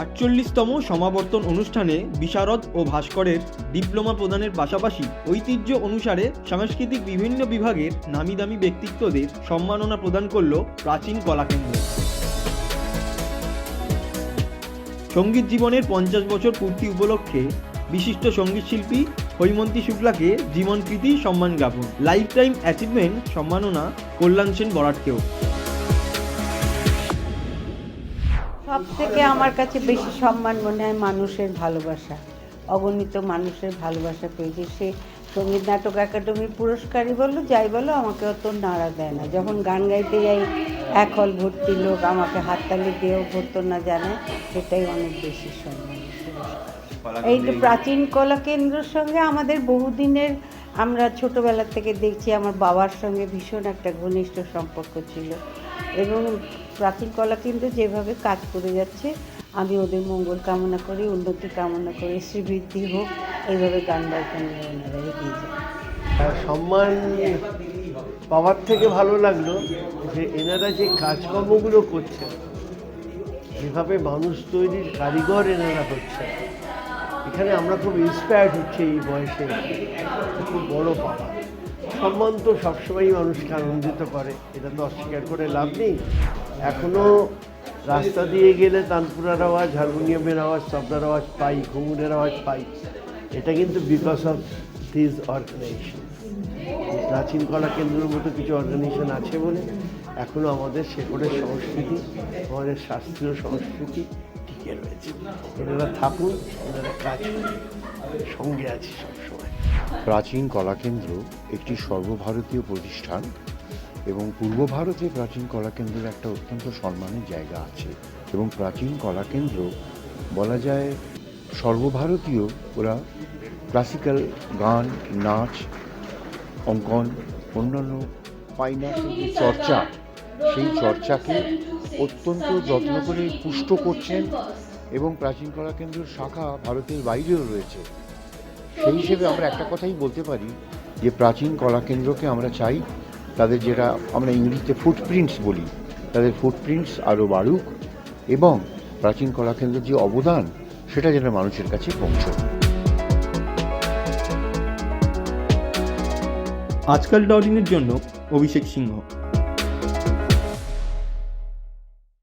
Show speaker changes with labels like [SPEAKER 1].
[SPEAKER 1] আটচল্লিশতম সমাবর্তন অনুষ্ঠানে বিশারদ ও ভাস্করের ডিপ্লোমা প্রদানের পাশাপাশি ঐতিহ্য অনুসারে সাংস্কৃতিক বিভিন্ন বিভাগের নামি দামি ব্যক্তিত্বদের সম্মাননা প্রদান করল প্রাচীন কলাকেন্দ্র। সংগীত জীবনের পঞ্চাশ বছর পূর্তি উপলক্ষে বিশিষ্ট সংগীত শিল্পী হৈমন্তী শুক্লাকে জীবনকৃতি সম্মান জ্ঞাপন। লাইফ টাইম অ্যাচিভমেন্ট সম্মাননা কল্যাণ সেন বরাটকেও।
[SPEAKER 2] সব থেকে আমার কাছে বেশি সম্মান মনে হয় মানুষের ভালোবাসা। অগণিত মানুষের ভালোবাসা পেয়েছি। সে সংগীত নাটক একাডেমি পুরস্কারই বলো, যাই বলো, আমাকে অত নাড়া দেয় না। যখন গান গাইতে যাই, এক হল ভর্তি লোক আমাকে হাততালি দিয়েও ভর্ত না জানে, সেটাই অনেক বেশি সম্মান। এই প্রাচীন কলা কেন্দ্রের সঙ্গে আমাদের বহুদিনের, আমরা ছোটবেলা থেকে দেখছি, আমার বাবার সঙ্গে ভীষণ একটা ঘনিষ্ঠ সম্পর্ক ছিল। এবং প্রাচীন কলা কেন্দ্র যেভাবে কাজ করে যাচ্ছে, আমি ওদের মঙ্গল কামনা করি, উন্নতি কামনা করি, শ্রীবৃদ্ধি হোক, এইভাবে গান বাজনা নিয়ে ওনারা এগিয়ে যায়
[SPEAKER 3] সম্মান পাওয়ার থেকে ভালো লাগল যে এনারা যে কাজকর্মগুলো করছে যেভাবে মানুষ তৈরির কারিগর এনারা হচ্ছে এখানে আমরা খুব ইন্সপায়ার্ড হচ্ছে এই বয়সে, খুব বড় পাওয়া সম্মান তো সবসময়ই মানুষকে আনন্দিত করে, এটা তো অস্বীকার করে লাভ নেই। এখনও রাস্তা দিয়ে গেলে তানপুরার আওয়াজ, হারমোনিয়ামের আওয়াজ তবলার আওয়াজ পাই, ঘুঙুরের আওয়াজ পাই। এটা কিন্তু বিকজ অফ দিস অর্গানাইজেশন প্রাচীন কলা কেন্দ্রের মতো কিছু অর্গানাইজেশন আছে বলে এখনও আমাদের শেকড়ের সংস্কৃতি, আমাদের শাস্ত্রীয় সংস্কৃতি টিকে রয়েছে। এনারা থাকুন এনারা কাজ সঙ্গে আছে সবসময়।
[SPEAKER 4] প্রাচীন কলাকেন্দ্র একটি সর্বভারতীয় প্রতিষ্ঠান এবং পূর্ব ভারতে প্রাচীন কলাকেন্দ্রের একটা অত্যন্ত সম্মানের জায়গা আছে এবং প্রাচীন কলাকেন্দ্র বলা যায় সর্বভারতীয়। ওরা ক্লাসিক্যাল, গান, নাচ, অঙ্কন, অন্যান্য ফাইন আর্টের যে চর্চা, সেই চর্চাকে অত্যন্ত যত্ন করে পুষ্ট করছেন এবং প্রাচীন কলাকেন্দ্রের শাখা ভারতের বাইরেও রয়েছে। সেই হিসেবে আমরা একটা কথাই বলতে পারি যে প্রাচীন কলাকেন্দ্রকে আমরা চাই তাদের যেটা আমরা ইংরেজিতে ফুটপ্রিন্টস বলি। তাদের ফুটপ্রিন্টস আরও বাড়ুক এবং প্রাচীন কলাকেন্দ্রের যে অবদান, সেটা যেন মানুষের কাছে পৌঁছয়।
[SPEAKER 1] আজকাল ডট জন্য অভিষেক সিংহ।